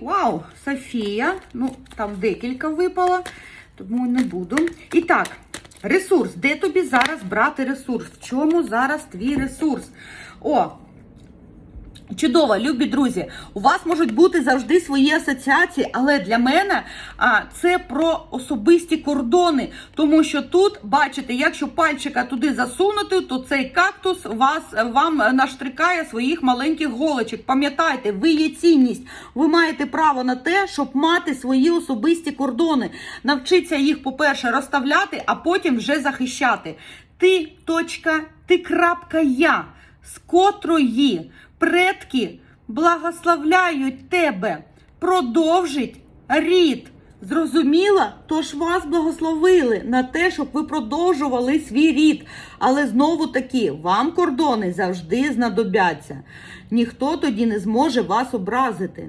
Вау, Софія. Ну, там декілька випало, тому не буду. І так, ресурс. Де тобі зараз брати ресурс? В чому зараз твій ресурс? О, Чудово, любі друзі, у вас можуть бути завжди свої асоціації, але для мене а, це про особисті кордони. Тому що тут, бачите, якщо пальчика туди засунути, то цей кактус вас вам наштрикає своїх маленьких голочок. Пам'ятайте, ви є цінність. Ви маєте право на те, щоб мати свої особисті кордони. Навчіться їх, по-перше, розставляти, а потім вже захищати. Ти точка, ти крапка я, з котрої предки благословляють тебе, продовжить рід. Зрозуміла? Тож вас благословили на те, щоб ви продовжували свій рід. Але знову таки, вам кордони завжди знадобляться. Ніхто тоді не зможе вас образити.